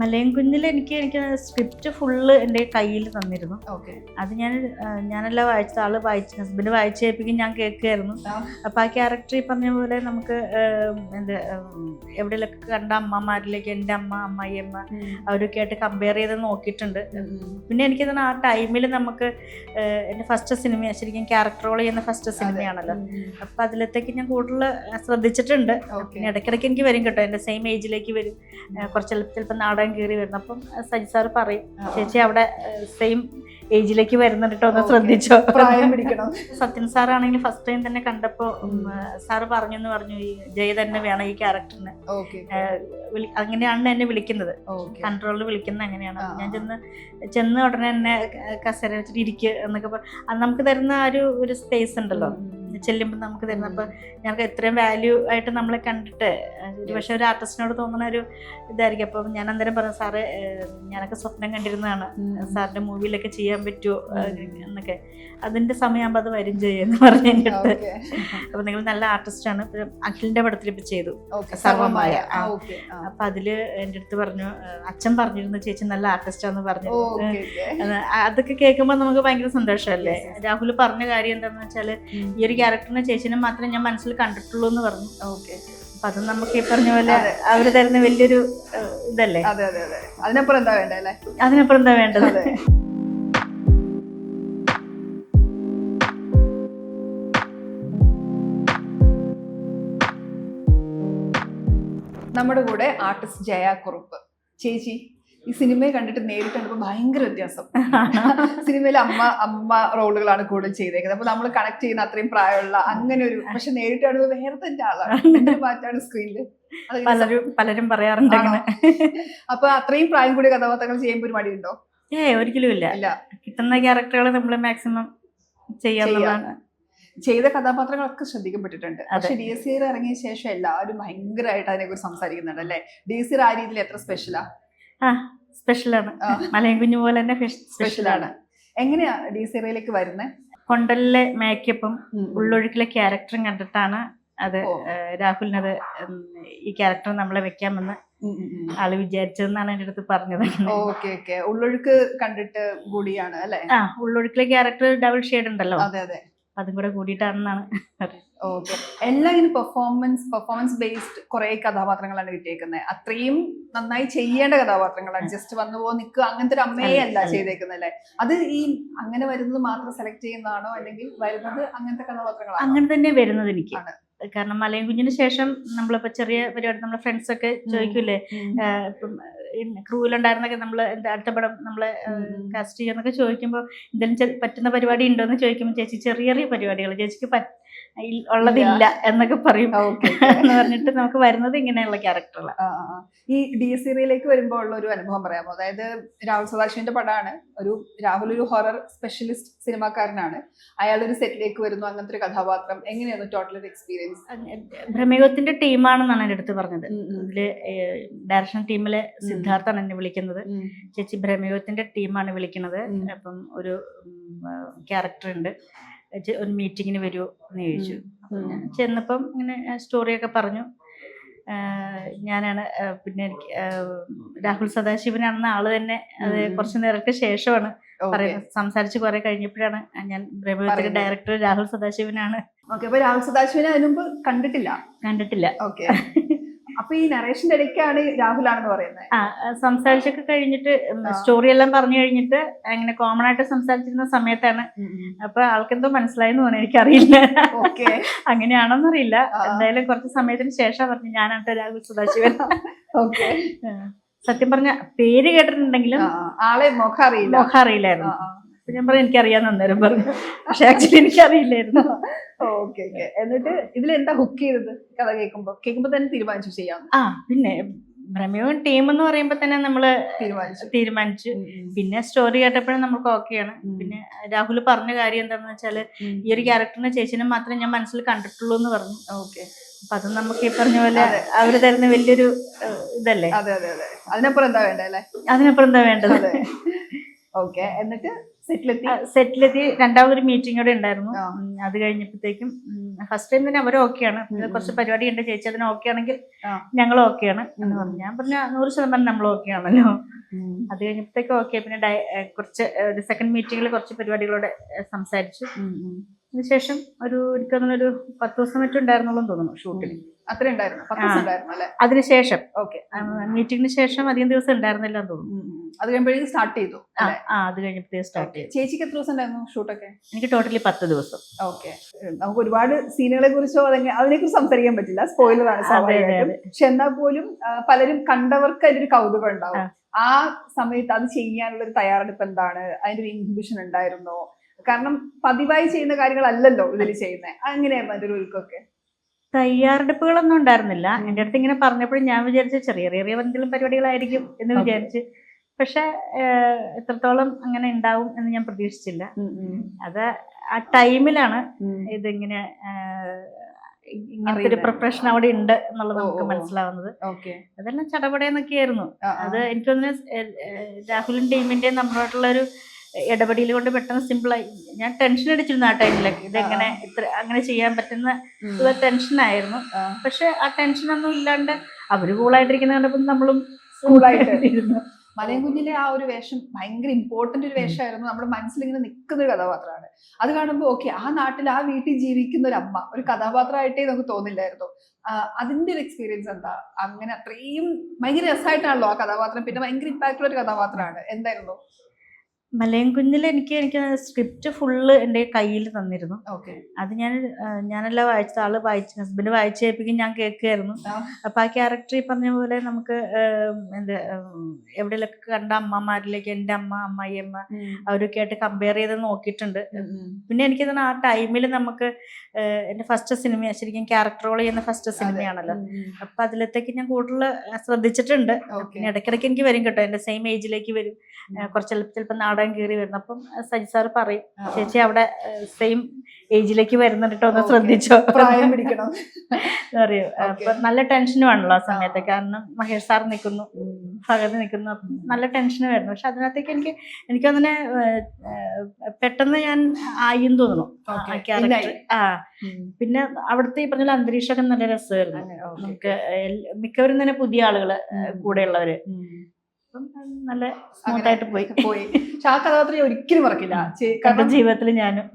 മലയം കുഞ്ഞിൽ എനിക്ക് എനിക്ക് script full എന്റെ കയ്യിൽ തന്നിരുന്നു. ഓക്കെ. അത് ഞാൻ ഞാനെല്ലാം വായിച്ചത് ആൾ വായിച്ചു ഹസ്ബൻഡ് വായിച്ചു കേൾപ്പിക്കും ഞാൻ കേൾക്കുമായിരുന്നു അപ്പോൾ ആ ക്യാരക്ടർ ഈ പറഞ്ഞ പോലെ നമുക്ക് എന്താ എവിടെയൊക്കെ കണ്ട അമ്മമാരിലേക്ക് എന്റെ അമ്മ അമ്മായിയമ്മ അവരൊക്കെ ആയിട്ട് കമ്പയർ ചെയ്ത് നോക്കിയിട്ടുണ്ട്. പിന്നെ എനിക്ക് തന്നെ ആ ടൈമിൽ നമുക്ക് എന്റെ ഫസ്റ്റ് സിനിമ ശരിക്കും ക്യാരക്ടർ റോൾ ചെയ്യുന്ന ഫസ്റ്റ് സിനിമയാണല്ലോ അപ്പോൾ അതിലത്തേക്ക് ഞാൻ കൂടുതൽ ശ്രദ്ധിച്ചിട്ടുണ്ട്. പിന്നെ ഇടയ്ക്കിടയ്ക്ക് എനിക്ക് വരും കേട്ടോ എന്റെ സെയിം ഏജിലേക്ക് വരും. കുറച്ച് ചിലപ്പോൾ നാടകം കയറി വരുന്നു. അപ്പം സജി സാർ പറയും ചേച്ചി അവിടെ സെയിം ഏജിലേക്ക് വരുന്നുണ്ട് ഒന്ന്. ശ്രദ്ധിച്ചോ? പ്രായം പിടിക്കണം. സത്യൻ സാറാണെങ്കിൽ ഫസ്റ്റ് ടൈം തന്നെ കണ്ടപ്പോ സാറ് പറഞ്ഞു എന്ന് പറഞ്ഞു ഈ ജയ തന്നെ വേണം ഈ ക്യാരക്ടറിന് അങ്ങനെയാണ് എന്നെ വിളിക്കുന്നത്. കൺട്രോളിൽ വിളിക്കുന്നത് അങ്ങനെയാണ്. ഞാൻ. ചെന്ന് ചെന്ന് ഉടനെ തന്നെ കസേര വെച്ചിട്ട് ഇരിക്കുക എന്നൊക്കെ അത് നമുക്ക് തരുന്ന ആ ഒരു ഒരു സ്പേസ് ഉണ്ടല്ലോ. ചെല്ലുമ്പോൾ നമുക്ക് തരുന്ന. അപ്പോൾ ഞങ്ങൾക്ക് എത്രയും വാല്യൂ ആയിട്ട് നമ്മളെ കണ്ടിട്ട് ഒരു പക്ഷേ ഒരു ആർട്ടിസ്റ്റിനോട് തോന്നുന്ന ഒരു ഇതായിരിക്കും. അപ്പം ഞാൻ അന്നേരം പറഞ്ഞു സാറ് ഞാനൊക്കെ സ്വപ്നം കണ്ടിരുന്നതാണ്. സാറിന്റെ മൂവിയിലൊക്കെ ചെയ്യാൻ പറ്റുമോ എന്നൊക്കെ. അതിന്റെ സമയമാകുമ്പോൾ അത് വരും ചെയ്യുമെന്ന് പറഞ്ഞു കഴിഞ്ഞിട്ട്. അപ്പോൾ നിങ്ങൾ നല്ല ആർട്ടിസ്റ്റാണ് അഖിലിന്റെ പടത്തിൽ ഇപ്പൊ ചെയ്തു. സർവമായ. അപ്പൊ അതിൽ എന്റെ അപ്പം അതിൽ എന്റെ അടുത്ത് പറഞ്ഞു അച്ഛൻ പറഞ്ഞിരുന്നു ചേച്ചി നല്ല ആർട്ടിസ്റ്റാന്ന് പറഞ്ഞു അതൊക്കെ കേൾക്കുമ്പോൾ നമുക്ക് ഭയങ്കര സന്തോഷമല്ലേ. രാഹുൽ പറഞ്ഞ കാര്യം എന്താണെന്ന് വെച്ചാൽ ഈ ഒരു ക്യാരക്ടറിനെ ചേച്ചിനെ മാത്രമേ ഞാൻ മനസ്സിൽ കണ്ടിട്ടുള്ളൂ എന്ന് പറഞ്ഞു. ഓക്കെ. അപ്പൊ അത് നമുക്ക് ഈ പറഞ്ഞ പോലെ അവർ തരുന്ന വലിയൊരു ഇതല്ലേ? അതെ അതെ അതെ. അതിനപ്പുറം എന്താ വേണ്ടത് അല്ലേ? അതിനപ്പുറം എന്താ വേണ്ടത്? നമ്മുടെ കൂടെ ആർട്ടിസ്റ്റ് ജയ കുറുപ്പ്. ചേച്ചി ഈ സിനിമയെ കണ്ടിട്ട് നേരിട്ട് കണ്ടപ്പോൾ ഭയങ്കര വ്യത്യാസം. സിനിമയിൽ അമ്മ അമ്മ റോളുകളാണ് കൂടുതൽ ചെയ്തേക്കുന്നത്. അപ്പൊ നമ്മൾ കണക്ട് ചെയ്യുന്ന അത്രയും പ്രായമുള്ള അങ്ങനെ ഒരു പക്ഷെ നേരിട്ട് കാണുമ്പോൾ വേറെ തന്നെ ആളാണ് മാറ്റാണ് സ്ക്രീനിൽ പലരും പലരും പറയാറുണ്ട് അപ്പൊ അത്രയും പ്രായം കൂടിയ കഥാപാത്രങ്ങൾ ചെയ്യുമ്പോൾ ഒരു മടിയുണ്ടോ? ഏ ഒരിക്കലും ഇല്ല. ഇല്ല. കിട്ടുന്ന ക്യാരക്ടറുകൾ നമ്മൾ മാക്സിമം ചെയ്യാന്നുള്ളതാണ് ചെയ്ത കഥാപാത്രങ്ങളൊക്കെ ശ്രദ്ധിക്കപ്പെട്ടിട്ടുണ്ട്. പക്ഷെ ഡി എസ് സി ഇറങ്ങിയ ശേഷം എല്ലാവരും ഭയങ്കരമായിട്ട് അതിനെ കുറിച്ച് സംസാരിക്കുന്നുണ്ട് അല്ലെ? ഡി എസ് സി ആ രീതിയിൽ എത്ര സ്പെഷ്യലാ ആ സ്പെഷ്യലാണ് മലയൻ കുഞ്ഞു പോലെ തന്നെ സ്പെഷ്യലാണ് എങ്ങനെയാ ഡി സിറയിലേക്ക് വരുന്നത് കൊണ്ടലിലെ മേക്കപ്പും ഉള്ളൊഴുക്കിലെ ക്യാരക്ടറും കണ്ടിട്ടാണ് അത് രാഹുലിനത് ഈ ക്യാരക്ടർ നമ്മളെ വെക്കാമെന്ന് ആൾ വിചാരിച്ചതെന്നാണ് എന്റെ അടുത്ത് പറഞ്ഞത്. Okay okay. ഉള്ളൊഴുക്ക് കണ്ടിട്ട് കൂടിയാണ് അല്ലേ? ആ ഉള്ളൊഴുക്കിലെ ക്യാരക്ടർ ഡബിൾ ഷെയ്ഡ് ഉണ്ടല്ലോ. അതെ അതെ. അതും കൂടെ കൂടിയിട്ടാണെന്നാണ് ഓക്കെ. എല്ലാം ഇങ്ങനെ പെർഫോമൻസ് പെർഫോമൻസ് ബേസ്ഡ് കുറെ കഥാപാത്രങ്ങളാണ് കിട്ടിയേക്കുന്നത് അത്രയും നന്നായി ചെയ്യേണ്ട കഥാപാത്രങ്ങളാണ്. ജസ്റ്റ് വന്നു പോ നിൽക്കുക അങ്ങനത്തെ ഒരു അമ്മയെ അല്ല. ചെയ്തേക്കുന്നത് അല്ലേ അത് ഈ അങ്ങനെ വരുന്നത് മാത്രം സെലക്ട് ചെയ്യുന്നതാണോ അല്ലെങ്കിൽ വരുന്നത് അങ്ങനത്തെ കഥാപാത്രങ്ങളാണ്? അങ്ങനെ തന്നെ വരുന്നത് എനിക്ക്. കാരണം മലയും കുഞ്ഞിന് ശേഷം നമ്മളിപ്പോ ചെറിയ പരിപാടി നമ്മളെ ഫ്രണ്ട്സ് ഒക്കെ ചോദിക്കൂലേ ഇപ്പം ക്രൂവിലുണ്ടായിരുന്നൊക്കെ നമ്മൾ എന്താ അടുത്ത പടം നമ്മളെ കാസ്റ്റ് ചെയ്യുന്നൊക്കെ ചോദിക്കുമ്പോൾ എന്തെങ്കിലും പറ്റുന്ന പരിപാടി ഉണ്ടോ എന്ന് ചോദിക്കുമ്പോൾ ചേച്ചി ചെറിയ ചെറിയ പരിപാടികൾ ചേച്ചിക്ക് പറ്റ ഉള്ളതില്ല എന്നൊക്കെ പറയും. ഓക്കെ എന്ന് പറഞ്ഞിട്ട് നമുക്ക് വരുന്നത് ഇങ്ങനെയുള്ള ക്യാരക്ടറുകളാണ്. ഈ ഡി സീരിയലിലേക്ക് വരുമ്പോൾ ഉള്ള ഒരു അനുഭവം പറയാമോ? അതായത് രാഹുൽ സദാശിവന്റെ പടമാണ്. ഒരു രാഹുൽ ഒരു ഹൊറർ സ്പെഷ്യലിസ്റ്റ് സിനിമാക്കാരനാണ് അയാൾ ഒരു സെറ്റിലേക്ക് വരുന്നു. അങ്ങനത്തെ ഒരു കഥാപാത്രം. എങ്ങനെയാണ് ടോട്ടൽ ഒരു എക്സ്പീരിയൻസ് ഭ്രമയുഗത്തിന്റെ ടീമാണെന്നാണ് എന്റെ അടുത്ത് പറഞ്ഞത്. ഇതിൽ ഡയറക്ഷൻ ടീമിലെ സിദ്ധാർത്ഥാണ് എന്നെ വിളിക്കുന്നത്. ചേച്ചി ഭ്രമയുഗത്തിന്റെ ടീമാണ് വിളിക്കുന്നത്. അപ്പം ഒരു ക്യാരക്ടർ ഉണ്ട്. ഒരു മീറ്റിങ്ങിന് വരുമോ എന്ന് ചോദിച്ചു. ഞാൻ ചെന്നപ്പം ഇങ്ങനെ സ്റ്റോറിയൊക്കെ പറഞ്ഞു. ഞാനാണ് പിന്നെ എനിക്ക് രാഹുൽ സദാശിവനാണെന്ന ആൾ തന്നെ അത്. കുറച്ച് നേരത്തെ ശേഷമാണ് പറയുന്നത്. സംസാരിച്ച് കുറെ കഴിഞ്ഞപ്പോഴാണ് ഞാൻ ബ്രഹ്മത്തിന്റെ ഡയറക്ടർ രാഹുൽ സദാശിവനാണ്. ഓക്കെ അപ്പൊ രാഹുൽ സദാശിവനെ അതിനുമ്പ് കണ്ടിട്ടില്ല? കണ്ടിട്ടില്ല. ഓക്കെ. അപ്പൊ ഈ നറേഷന്റെ ഇടയ്ക്കാണ് രാഹുലാണെന്ന് പറയുന്നത്. ആ സംസാരിച്ചൊക്കെ കഴിഞ്ഞിട്ട് സ്റ്റോറി എല്ലാം പറഞ്ഞു കഴിഞ്ഞിട്ട് അങ്ങനെ കോമൺ ആയിട്ട് സംസാരിച്ചിരുന്ന സമയത്താണ്. അപ്പൊ ആൾക്കെന്തോ മനസ്സിലായെന്ന് തോന്നുന്നു എനിക്കറിയില്ല. ഓക്കെ. അങ്ങനെയാണോന്ന് അറിയില്ല എന്തായാലും കുറച്ച് സമയത്തിന് ശേഷം പറഞ്ഞു ഞാനാണ് രാഹുൽ സദാശിവൻ ഓക്കെ. സത്യം പറഞ്ഞ പേര് കേട്ടിട്ടുണ്ടെങ്കിലും ആളെ മുഖം അറിയില്ല. മുഖം അറിയില്ലായിരുന്നു. അപ്പൊ ഞാൻ പറഞ്ഞു എനിക്കറിയാന്ന് അന്നേരം പറഞ്ഞു. പക്ഷെ ആക്ച്വലി എനിക്കറിയില്ലായിരുന്നു. ഓക്കെ ഓക്കെ എന്നിട്ട് ഇതിൽ എന്താ ഹുക്ക് ചെയ്തത്? കഥ കേൾക്കുമ്പോ? കേൾക്കുമ്പോ തന്നെ തീരുമാനിച്ചു ചെയ്യാം. ആ പിന്നെ ഭ്രമയും ടീം എന്ന് പറയുമ്പോ തന്നെ നമ്മൾ തീരുമാനിച്ചു. തീരുമാനിച്ചു. പിന്നെ സ്റ്റോറി കേട്ടപ്പോഴും നമുക്ക് ഓക്കെയാണ് ആണ്. പിന്നെ രാഹുൽ പറഞ്ഞ കാര്യം എന്താണെന്ന് വെച്ചാൽ. ഈ ഒരു ക്യാരക്ടറിനെ ചേച്ചിനെ മാത്രമേ ഞാൻ മനസ്സിൽ കണ്ടിട്ടുള്ളൂ എന്ന് പറഞ്ഞു. ഓക്കെ അപ്പൊ അത് നമുക്ക് ഈ പറഞ്ഞ പോലെ. അവർ തരുന്ന വലിയൊരു ഇതല്ലേ? അതെ അതെ അതെ. അതിനപ്പുറം എന്താ വേണ്ടേ അല്ലേ? അതിനപ്പുറം എന്താ വേണ്ടത്? ഓക്കെ എന്നിട്ട് സെറ്റിലെത്തി. രണ്ടാമതൊരു മീറ്റിംഗ് കൂടെ ഉണ്ടായിരുന്നു. അത് കഴിഞ്ഞപ്പോഴത്തേക്കും ഫസ്റ്റ് ടൈം തന്നെ അവർ ഓക്കെയാണ്. കുറച്ച് പരിപാടി ഉണ്ട്. ചേച്ചി അതിന് ഓക്കെ ആണെങ്കിൽ. ഞങ്ങൾ ഓക്കെയാണ് എന്ന് പറഞ്ഞു. ഞാൻ പറഞ്ഞ നൂറ് ശതമാനം നമ്മൾ ഓക്കെ ആണല്ലോ. അത് കഴിഞ്ഞപ്പോഴത്തേക്കും ഓക്കെ പിന്നെ കുറച്ച് ഒരു സെക്കൻഡ് മീറ്റിംഗിൽ കുറച്ച് പരിപാടികളോടെ സംസാരിച്ചു. അതിനുശേഷം ഒരു എനിക്ക് തോന്നുന്നു ഒരു പത്ത് ദിവസം മറ്റും ഉണ്ടായിരുന്നുള്ളൂ തോന്നുന്നു ഷൂട്ടിൽ അത്ര ഉണ്ടായിരുന്നു? പത്ത്. ദിവസം ഉണ്ടായിരുന്നു അല്ലെ? അതിനുശേഷം. ഓക്കെ. മീറ്റിംഗിന് ശേഷം അധികം ദിവസം ഉണ്ടായിരുന്നില്ല എന്ന് തോന്നുന്നു. അത് കഴിയുമ്പോഴേക്കും സ്റ്റാർട്ട് ചെയ്തു ആ അത് കഴിഞ്ഞപ്പോഴത്തേക്ക് സ്റ്റാർട്ട് ചെയ്തു. ചേച്ചിക്ക് എത്ര ദിവസം ഉണ്ടായിരുന്നു ഷൂട്ടൊക്കെ? എനിക്ക് ടോട്ടലി പത്ത് ദിവസം. ഓക്കെ. നമുക്ക് ഒരുപാട് സീനുകളെ കുറിച്ചോ അല്ലെങ്കിൽ അതിനെ കുറിച്ച് സംസാരിക്കാൻ പറ്റില്ല. സ്പോയിലറാണ് സ്വാഭാവികമായിട്ടും. പക്ഷെ എന്നാൽ പോലും പലരും കണ്ടവർക്ക് അതിന്റെ കൗതുകം ഉണ്ടാവും. ആ. സമയത്ത് അത് ചെയ്യാനുള്ള ഒരു തയ്യാറെടുപ്പ് എന്താണ്? അതിന്റെ ഒരു ഇൻഹിബിഷൻ ഉണ്ടായിരുന്നോ? കാരണം പതിവായി ചെയ്യുന്ന കാര്യങ്ങളല്ലല്ലോ ഇതിൽ ചെയ്യുന്നത് അങ്ങനെയായിരുന്നു അതിന്റെ ഒരു ഒരുക്കമൊക്കെ തയ്യാറെടുപ്പുകളൊന്നും ഉണ്ടായിരുന്നില്ല. എന്റെ അടുത്ത് ഇങ്ങനെ പറഞ്ഞപ്പോഴും ഞാൻ വിചാരിച്ച ചെറിയ ചെറിയ എന്തെങ്കിലും പരിപാടികളായിരിക്കും എന്ന്. വിചാരിച്ച്. പക്ഷെ എത്രത്തോളം അങ്ങനെ ഉണ്ടാവും എന്ന് ഞാൻ പ്രതീക്ഷിച്ചില്ല. അത് ആ ടൈമിലാണ് ഇതിങ്ങനെ ഇങ്ങനത്തെ ഒരു പ്രിപ്പറേഷൻ അവിടെ ഉണ്ട് എന്നുള്ളത് നമുക്ക്. മനസ്സിലാവുന്നത്. അതെല്ലാം ചടപടയെന്നൊക്കെയായിരുന്നു. അത് എനിക്ക് തോന്നുന്നു രാഹുലും ടീമിന്റെയും നമ്മളോട്ടുള്ള ഒരു ഇടപെടൽ കൊണ്ട് പെട്ടെന്ന് സിമ്പിളായി ഞാൻ ടെൻഷൻ അടിച്ചിരുന്നു ആ ടൈമിലൊക്കെ ഇതെങ്ങനെ ഇത്ര അങ്ങനെ ചെയ്യാൻ പറ്റുന്ന ടെൻഷൻ ടെൻഷനായിരുന്നു പക്ഷെ ആ ടെൻഷനൊന്നും ഇല്ലാണ്ട് അവർ കൂളായിട്ടിരിക്കുന്ന കണ്ടപ്പോൾ നമ്മളും കൂളായിട്ടിരുന്നു. മലയം കുഞ്ഞിലെ ആ ഒരു വേഷം ഭയങ്കര ഇമ്പോർട്ടന്റ് ഒരു വേഷമായിരുന്നു. നമ്മുടെ മനസ്സിൽ ഇങ്ങനെ നിൽക്കുന്ന ഒരു കഥാപാത്രമാണ്. അത് കാണുമ്പോൾ ഓക്കെ ആ നാട്ടിൽ ആ വീട്ടിൽ ജീവിക്കുന്ന ഒരു അമ്മ ഒരു കഥാപാത്രമായിട്ടേ നമുക്ക് തോന്നില്ലായിരുന്നു. അതിന്റെ ഒരു എക്സ്പീരിയൻസ് എന്താ? അങ്ങനെ അത്രയും ഭയങ്കര രസമായിട്ടാണല്ലോ ആ കഥാപാത്രം. പിന്നെ ഭയങ്കര ഇമ്പാക്ട് ഉള്ള ഒരു കഥാപാത്രമാണ്. എന്തായിരുന്നു? മലയം കുഞ്ഞിൽ എനിക്ക് എനിക്ക് സ്ക്രിപ്റ്റ് ഫുള്ള് എന്റെ കയ്യിൽ തന്നിരുന്നു. ഓക്കെ. അത് ഞാൻ ഞാനെല്ലാം വായിച്ചത് ആൾ വായിച്ചു ഹസ്ബൻഡ് വായിച്ചു കേൾപ്പിക്കും ഞാൻ കേൾക്കുമായിരുന്നു. അപ്പൊ ആ ക്യാരക്ടർ ഈ പറഞ്ഞ പോലെ നമുക്ക് എന്താ എവിടെയൊക്കെ കണ്ട അമ്മമാരിലേക്ക് എന്റെ അമ്മ അമ്മായിയമ്മ അവരൊക്കെ ആയിട്ട് കമ്പയർ ചെയ്ത് നോക്കിയിട്ടുണ്ട്. പിന്നെ എനിക്ക് തന്നെ ആ ടൈമിൽ നമുക്ക് എന്റെ ഫസ്റ്റ് സിനിമ ശരിക്കും ക്യാരക്ടർ റോൾ ചെയ്യുന്ന ഫസ്റ്റ് സിനിമയാണല്ലോ. അപ്പൊ അതിലത്തേക്ക് ഞാൻ കൂടുതൽ ശ്രദ്ധിച്ചിട്ടുണ്ട്. പിന്നെ ഇടയ്ക്കിടയ്ക്ക് എനിക്ക് വരും കേട്ടോ എന്റെ സെയിം ഏജിലേക്ക് വരും. കുറച്ച് ചിലപ്പോൾ നാടകം കയറി വരുന്നു അപ്പം സജി സാർ പറയും ചേച്ചി അവിടെ സെയിം ഏജിലേക്ക് വരുന്നുണ്ട് കേട്ടോ ഒന്ന് ശ്രദ്ധിച്ചോ? പ്രായം പിടിക്കണം. അറിയോ. അപ്പൊ നല്ല ടെൻഷനും ആണല്ലോ ആ സമയത്ത്. കാരണം മഹേഷ് സാർ നിൽക്കുന്നു ഭഗത് നിൽക്കുന്നു. നല്ല ടെൻഷൻ വരുന്നു. പക്ഷെ അതിനകത്തേക്ക് എനിക്ക് എനിക്ക് അങ്ങനെ പെട്ടെന്ന് ഞാൻ ആയിന്ന് തോന്നുന്നു. ആ പിന്നെ അവിടുത്തെ ഈ പറഞ്ഞ അന്തരീക്ഷമൊക്കെ നല്ല രസമായിരുന്നു. നമുക്ക് മിക്കവരും തന്നെ പുതിയ ആളുകൾ കൂടെയുള്ളവര്. നല്ല സ്മൂത്ത് ആയിട്ട് പോയി. പോയി. പക്ഷെ ആ കഥാപാത്രം ഒരിക്കലും മറക്കില്ല. ജീവിതത്തിൽ ഞാനും.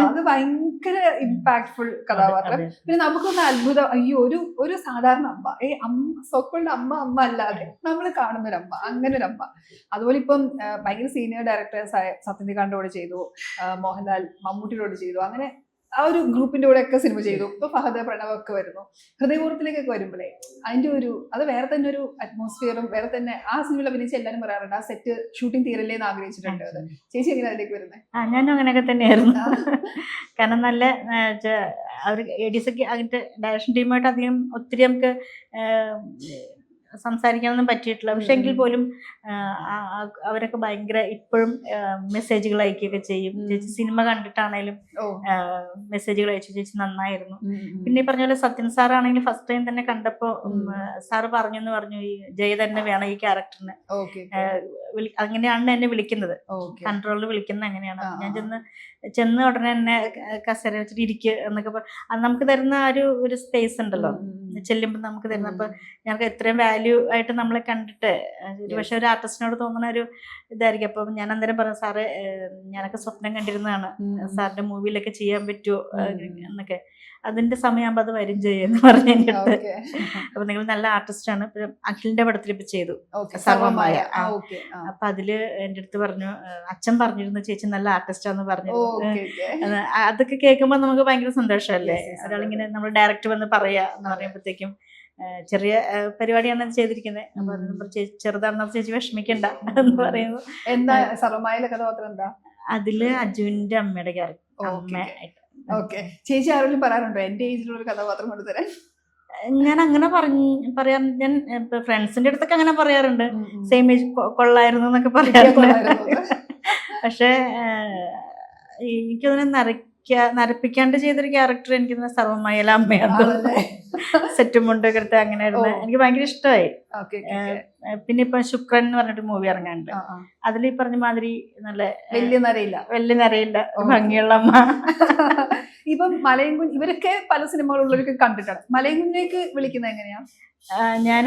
അത് ഭയങ്കര ഇമ്പാക്ട്ഫുൾ കഥാപാത്രം. പിന്നെ നമുക്കൊന്ന് അത്ഭുതം അയ്യോ ഒരു ഒരു സാധാരണ അമ്മ. ഏ അമ്മ സോക്കോളുടെ അമ്മ അമ്മ അല്ലാതെ നമ്മൾ കാണുന്ന ഒരു അമ്മ അങ്ങനെ ഒരു അമ്മ അതുപോലെ ഇപ്പം ഭയങ്കര സീനിയർ ഡയറക്ടേഴ്സ് ആയ സത്യനികാണ്ടോട് ചെയ്തു മോഹൻലാൽ മമ്മൂട്ടിയോട് ചെയ്തു അങ്ങനെ ആ ഒരു ഗ്രൂപ്പിന്റെ കൂടെ ഒക്കെ സിനിമ ചെയ്തു. ഇപ്പൊ ഫഹദ് പ്രണവ് ഒക്കെ വരുന്നു. ഹൃദയപൂർവത്തിലേക്കൊക്കെ വരുമ്പോഴേ അതിന്റെ ഒരു അത് വേറെ തന്നെ ഒരു അറ്റ്മോസ്ഫിയറും വേറെ തന്നെ ആ സിനിമയിൽ അഭിനയിച്ച് എല്ലാവരും പറയാറുണ്ട് ആ സെറ്റ് ഷൂട്ടിംഗ് തീരല്ലേ എന്ന് ആഗ്രഹിച്ചിട്ടുണ്ട്. അത് ചേച്ചി എങ്ങനെ അതിലേക്ക് വരുന്നത് ആ ഞാനും അങ്ങനെയൊക്കെ തന്നെയായിരുന്നു. കാരണം നല്ല അവർ എ ഡി സി അതിന്റെ ഡയറക്ഷൻ ടീമായിട്ട് അധികം ഒത്തിരി നമുക്ക് സംസാരിക്കാനൊന്നും പറ്റിയിട്ടില്ല. പക്ഷെ എങ്കിൽ പോലും അവരൊക്കെ ഭയങ്കര ഇപ്പോഴും മെസ്സേജുകൾ അയക്കുകയൊക്കെ ചെയ്യും. ചേച്ചി സിനിമ കണ്ടിട്ടാണേലും മെസ്സേജുകൾ അയച്ചു. ചേച്ചി നന്നായിരുന്നു. പിന്നെ ഈ പറഞ്ഞ പോലെ സത്യൻ സാറാണെങ്കിൽ ഫസ്റ്റ് ടൈം തന്നെ കണ്ടപ്പോ. സാറ് പറഞ്ഞു എന്ന് പറഞ്ഞു ഈ ജയ തന്നെ വേണം ഈ ക്യാരക്ടറിന് അങ്ങനെയാണ് എന്നെ വിളിക്കുന്നത്. കൺട്രോളിൽ വിളിക്കുന്നത് അങ്ങനെയാണ്. ഞാൻ. ചെന്ന് ചെന്ന് ഉടനെ തന്നെ കസര കസേര വെച്ചിട്ട് ഇരിക്കുക എന്നൊക്കെ പറഞ്ഞു അത് നമുക്ക് തരുന്ന ആ ഒരു ഒരു സ്പേസ് ഉണ്ടല്ലോ. ചെല്ലുമ്പോൾ നമുക്ക് തരുന്ന അപ്പൊ ഞങ്ങൾക്ക് എത്രയും വാല്യൂ ആയിട്ട് നമ്മളെ കണ്ടിട്ട് ഒരു പക്ഷെ ഒരു ആർട്ടിസ്റ്റിനോട് തോന്നുന്ന ഒരു ഇതായിരിക്കും. അപ്പം ഞാൻ അന്നേരം പറഞ്ഞു സാറ് ഞാനൊക്കെ സ്വപ്നം കണ്ടിരുന്നതാണ്. സാറിന്റെ മൂവിയിലൊക്കെ ചെയ്യാൻ പറ്റുമോ എന്നൊക്കെ. അതിന്റെ സമയമാകുമ്പോൾ അത് വരും ചെയ്യുമെന്ന് പറഞ്ഞു എന്റെ അടുത്ത് ഓക്കെ. അപ്പൊ നിങ്ങൾ നല്ല ആർട്ടിസ്റ്റ് ആണ് അഖിലിന്റെ പടത്തിൽ ഇപ്പൊ ചെയ്തു. സർവമായ അപ്പൊ അതിൽ എന്റെ അടുത്ത് പറഞ്ഞു അച്ഛൻ പറഞ്ഞിരുന്നു ചേച്ചി നല്ല ആർട്ടിസ്റ്റ് ആണെന്ന് പറഞ്ഞു അതൊക്കെ കേൾക്കുമ്പോൾ നമുക്ക് ഭയങ്കര സന്തോഷമല്ലേ? ഒരാളിങ്ങനെ നമ്മൾ ഡയറക്റ്റ് വന്ന് പറയാ എന്ന് പറയുമ്പോഴത്തേക്കും ചെറിയ പരിപാടിയാണ് ചെയ്തിരിക്കുന്നത് അപ്പൊ ചെറുതാണെന്ന് ചേച്ചി വിഷമിക്കണ്ട എന്ന് പറയുന്നു. എന്താ സർവമായിലെ കഥാപാത്രം എന്താ? അതിൽ അജുവിന്റെ അമ്മയുടെ ക്യാരക്ടർ ഓക്കെ അമ്മ ഓക്കെ. ചേച്ചി ആരോടും പറയാറുണ്ടോ? എന്റെ ഏജിലുള്ള ഒരു കഥാപാത്രം കൊണ്ടുതരാൻ ഞാൻ അങ്ങനെ പറഞ്ഞു പറയാ ഞാൻ ഫ്രണ്ട്സിന്റെ അടുത്തൊക്കെ അങ്ങനെ പറയാറുണ്ട്. സെയിം ഏജ് കൊള്ളായിരുന്നു എന്നൊക്കെ പറയാറുണ്ട്. പക്ഷെ എനിക്ക് തോന്നുന്നു നരപ്പിക്കാ നരപ്പിക്കാണ്ട് ചെയ്തൊരു ക്യാരക്ടർ എനിക്ക് സർവമയല അമ്മയാണ്? സെറ്റും മുണ്ടൊക്കെ എടുത്ത് അങ്ങനെ ഇടുന്ന. എനിക്ക് ഭയങ്കര ഇഷ്ടമായി. പിന്നെ ഇപ്പൊ ശുക്രൻ എന്ന് പറഞ്ഞിട്ട് മൂവി ഇറങ്ങാണ്ട്. അതിൽ ഈ പറഞ്ഞ മാതിരി നല്ല വലിയ നരയില്ല വലിയ നിറയില്ല ഓ. ഭംഗിയുള്ള അമ്മ ഇപ്പം മലയും കുഞ്ഞ് ഇവരൊക്കെ പല സിനിമകളുള്ളവരൊക്കെ കണ്ടിട്ടാണ് മലയും കുഞ്ഞിലേക്ക് വിളിക്കുന്നത് എങ്ങനെയാ ഞാൻ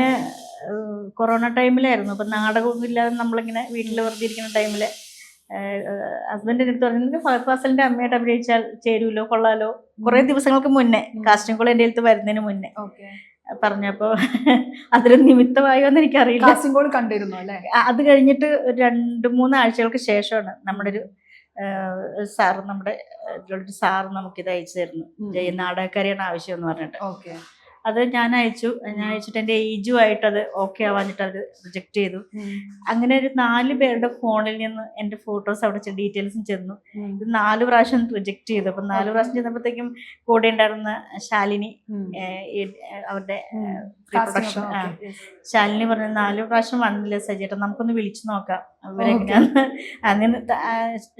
കൊറോണ ടൈമിലായിരുന്നു അപ്പൊ നാടകമൊന്നും ഇല്ലാതെ നമ്മളിങ്ങനെ വീട്ടിൽ വെറുതെ ഇരിക്കുന്ന ടൈമിൽ ഹസ്ബൻഡിന്റെ അടുത്ത് പറഞ്ഞു നിനക്ക് ഫഹദ് ഫാസലിന്റെ അമ്മയായിട്ട് അഭിനയിച്ചാൽ ചേരൂലോ കൊള്ളാലോ? കുറെ ദിവസങ്ങൾക്ക് മുന്നേ കാസ്റ്റിംഗ് കോൾ എന്റെ അടുത്ത് വരുന്നതിന് മുന്നേ. പറഞ്ഞപ്പോ അതൊരു നിമിത്തമായോ എന്ന് എനിക്കറിയില്ല. കാസ്റ്റിംഗ് കോൾ കണ്ടിരുന്നു അല്ലേ? അത് കഴിഞ്ഞിട്ട് രണ്ടു മൂന്ന് ആഴ്ചകൾക്ക് ശേഷമാണ് നമ്മുടെ ഒരു സാറ് നമ്മുടെ സാർ നമുക്ക് നമുക്കിത് അയച്ചു തരുന്നു. ജയ നാടകക്കാരിയാണ് ആവശ്യം എന്ന് പറഞ്ഞിട്ട്. ഓക്കെ. അത് ഞാൻ അയച്ചു. ഞാൻ അയച്ചിട്ട് എന്റെ ഏജു ആയിട്ട് അത് ഓക്കെ ആവാഞ്ഞിട്ട് അത് റിജക്ട് ചെയ്തു. അങ്ങനെ ഒരു നാല് പേരുടെ ഫോണിൽ നിന്ന് എന്റെ ഫോട്ടോസ് അവിടെ ഡീറ്റെയിൽസും ചെന്നു. ഇത് നാല് പ്രാവശ്യം റിജക്ട് ചെയ്തു. അപ്പം നാല്. പ്രാവശ്യം ചെന്നപ്പോഴത്തേക്കും കൂടെ ഉണ്ടായിരുന്ന ശാലിനി അവരുടെ പ്രൊഡക്ഷൻ ശാലിനി പറഞ്ഞ നാല് പ്രാവശ്യം വന്നില്ല സജേട്ടൻ? നമുക്കൊന്ന് വിളിച്ചു നോക്കാം. അങ്ങനെ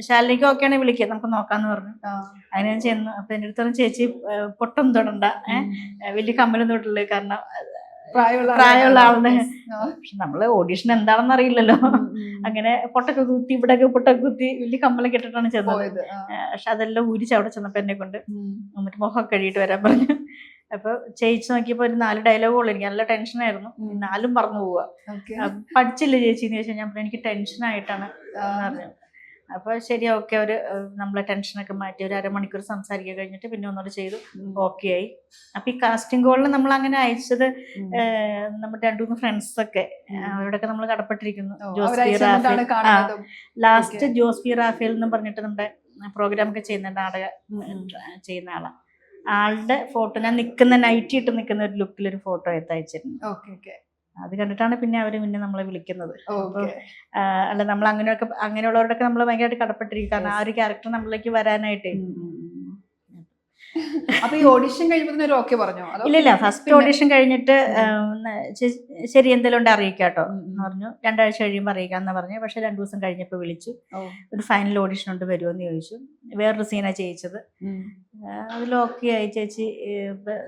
ശാലിനിക്ക് ഓക്കെ ആണെങ്കിൽ വിളിക്കാം. നമുക്ക് നോക്കാന്ന് പറഞ്ഞു. അങ്ങനെ ഞാൻ ചെന്നു അപ്പൊ എന്റെ അടുത്ത് ചേച്ചി പൊട്ടൊന്നും പൊട്ടം തൊടണ്ട. ഏഹ്, വലിയ കമ്മലും തൊട്ടില്ല കാരണം പ്രായമുള്ള ആളുടെ. പക്ഷെ നമ്മൾ ഓഡീഷൻ എന്താണെന്ന് അറിയില്ലല്ലോ. അങ്ങനെ പൊട്ടൊക്കെ കുത്തി ഇവിടെയൊക്കെ പൊട്ടൊക്കെ കുത്തി വലിയ കമ്മലൊക്കെ ഇട്ടിട്ടാണ് ചെന്നത്. പക്ഷെ അതെല്ലാം ഊരിച്ച് അവിടെ ചെന്നപ്പോ എന്നെ കൊണ്ട്. എന്നിട്ട് മുഖം കഴിയിട്ട് വരാൻ പറഞ്ഞു. അപ്പൊ ചേച്ചി നോക്കിയപ്പോ ഒരു നാല് ഡയലോഗ് ഉള്ളു. എനിക്ക് നല്ല ടെൻഷൻ ആയിരുന്നു. നാലും പറഞ്ഞു പോവാ. ഓക്കെ പഠിച്ചില്ല ചേച്ചി എന്ന് ചോദിച്ചാൽ ഞാൻ എനിക്ക് ടെൻഷൻ ആയിട്ടാണ് എന്ന് പറഞ്ഞു. അപ്പൊ ശരി ഓക്കെ ഒരു നമ്മളെ ടെൻഷനൊക്കെ മാറ്റി ഒരു അരമണിക്കൂർ സംസാരിക്കുക കഴിഞ്ഞിട്ട് പിന്നെ ഒന്നുകൂടെ ചെയ്തു. ഓക്കെ ആയി. അപ്പൊ ഈ കാസ്റ്റിംഗ് കോളിൽ നമ്മൾ അങ്ങനെ അയച്ചത് നമ്മുടെ രണ്ടു മൂന്ന് ഫ്രണ്ട്സ് ഒക്കെ. ഉം. അവരോടൊക്കെ നമ്മൾ കടപ്പെട്ടിരിക്കുന്നു. ജോസ്ഫി റാഫേൽ. ലാസ്റ്റ് ജോസ് പി റാഫേൽ എന്ന് പറഞ്ഞിട്ട് നമ്മുടെ പ്രോഗ്രാം ഒക്കെ ചെയ്യുന്ന നാടക ചെയ്യുന്ന ആളാണ് ആളുടെ ഫോട്ടോ ഞാൻ നിൽക്കുന്ന നൈറ്റ് ഇട്ട് നിൽക്കുന്ന ഒരു ലുക്കിൽ ഒരു ഫോട്ടോ എടുത്ത് അയച്ചിരുന്നു. ഓക്കെ ഓക്കെ അത് കണ്ടിട്ടാണ് പിന്നെ അവർ പിന്നെ നമ്മളെ വിളിക്കുന്നത്. അല്ല നമ്മൾ അങ്ങനെയൊക്കെ അങ്ങനെയുള്ളവരോടൊക്കെ നമ്മൾ ഭയങ്കരമായിട്ട് കടപ്പെട്ടിരിക്കും. കാരണം ആ ഒരു ക്യാരക്ടർ നമ്മളിലേക്ക് വരാനായിട്ട്. അപ്പൊ ഈ ഓഡിഷൻ കഴിയുമ്പോൾ ഓക്കെ പറഞ്ഞോ? ഇല്ല ഇല്ല. ഫസ്റ്റ് ഓഡിഷൻ കഴിഞ്ഞിട്ട് ശരി എന്തെങ്കിലും ഉണ്ട് അറിയിക്കാം കേട്ടോ. ഉം, ഉം. എന്ന് പറഞ്ഞു. രണ്ടാഴ്ച കഴിയുമ്പോൾ അറിയിക്കാന്ന് പറഞ്ഞു. പക്ഷെ രണ്ടു ദിവസം കഴിഞ്ഞപ്പോൾ വിളിച്ചു. ഒരു ഫൈനൽ ഓഡിഷൻ ഉണ്ട് വരുമോ എന്ന് ചോദിച്ചു. വേറൊരു സീനാ ചെയ്യിച്ചത് അതിൽ ആയി ചേച്ചി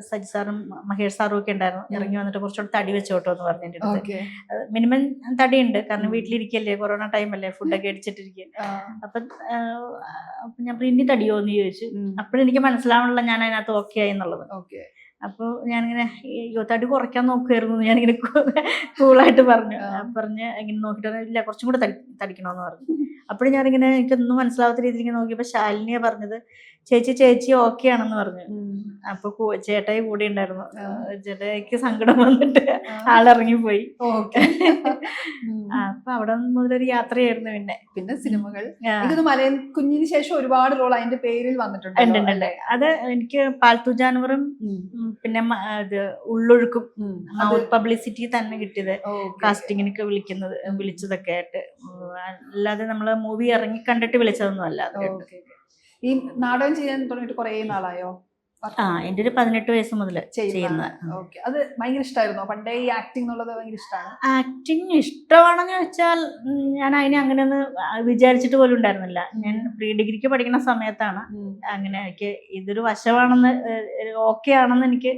സജി സാറും മഹേഷ് സാറും ഒക്കെ ഉണ്ടായിരുന്നു. ഇറങ്ങി വന്നിട്ട് കുറച്ചുകൂടെ തടി വെച്ചോട്ടോ എന്ന് പറഞ്ഞു എന്റെ അടുത്ത് മിനിമം തടിയുണ്ട്. കാരണം. വീട്ടിലിരിക്കല്ലേ കൊറോണ ടൈമല്ലേ ഫുഡൊക്കെ അടിച്ചിട്ടിരിക്കുക അപ്പൊ അപ്പം ഞാൻ ഇനി തടിയോ? എന്ന് ചോദിച്ചു. അപ്പോഴെനിക്ക് മനസ്സിലാവണല്ലോ ഞാൻ അതിനകത്ത് ഓക്കെ ആയി എന്നുള്ളത്. അപ്പൊ അപ്പോൾ ഞാനിങ്ങനെ അയ്യോ തടി കുറയ്ക്കാൻ നോക്കുമായിരുന്നു ഞാനിങ്ങനെ കൂളായിട്ട് പറഞ്ഞു. പറഞ്ഞ് ഇങ്ങനെ നോക്കിയിട്ട് പറഞ്ഞു, ഇല്ല കുറച്ചും കൂടെ തടി തടിക്കണമെന്ന് പറഞ്ഞു. അപ്പോഴും ഞാനിങ്ങനെ എനിക്കൊന്നും മനസ്സിലാവാത്ത രീതിയിൽ ഇങ്ങനെ നോക്കിയപ്പോൾ ശാലിനിയെ പറഞ്ഞത്. ചേച്ചി ചേച്ചി ഓക്കെ ആണെന്ന് പറഞ്ഞു. അപ്പൊ ചേട്ടായി കൂടി ഉണ്ടായിരുന്നു. ചേട്ടായിക്ക് സങ്കടം വന്നിട്ട്. ആളിറങ്ങിപ്പോയി. അപ്പൊ അവിടെ മുതലൊരു യാത്രയായിരുന്നു പിന്നെ. പിന്നെ സിനിമകൾ. ആ, മലയൻ കുഞ്ഞിന് ശേഷം ഒരുപാട് റോൾ അതിന്റെ പേരിൽ വന്നിട്ടുണ്ട്. അത് എനിക്ക് പാൽത്തു ജാനുവറും പിന്നെ ഇത് ഉള്ളൊഴുക്കും പബ്ലിസിറ്റി തന്നെ കിട്ടിയത്. കാസ്റ്റിങ്ങിനൊക്കെ വിളിക്കുന്നത് വിളിച്ചതൊക്കെ ആയിട്ട്. അല്ലാതെ നമ്മൾ മൂവി ഇറങ്ങി കണ്ടിട്ട് വിളിച്ചതൊന്നും അല്ല അത്. ഈ നാടകം ചെയ്യാൻ തുടങ്ങിയിട്ട് കുറേ നാളായോ? ആ എന്റെ ഒരു പതിനെട്ട് വയസ്സ് മുതൽ ചെയ്യുന്ന ഓക്കെ. അത് ഭയങ്കര ഇഷ്ടമായിരുന്നോ പണ്ടേ ഈ ആക്ടിംഗ് എന്നുള്ളത് ഭയങ്കര ഇഷ്ടമാണ് ആക്ടിങ് ഇഷ്ടമാണെന്ന് വെച്ചാൽ ഞാൻ അതിനെ അങ്ങനെ ഒന്ന് വിചാരിച്ചിട്ട് പോലും ഉണ്ടായിരുന്നില്ല. ഞാൻ പ്രീ ഡിഗ്രിക്ക് പഠിക്കുന്ന സമയത്താണ് അങ്ങനെ എനിക്ക് ഇതൊരു വശമാണെന്ന് ഓക്കെ ആണെന്ന് എനിക്ക്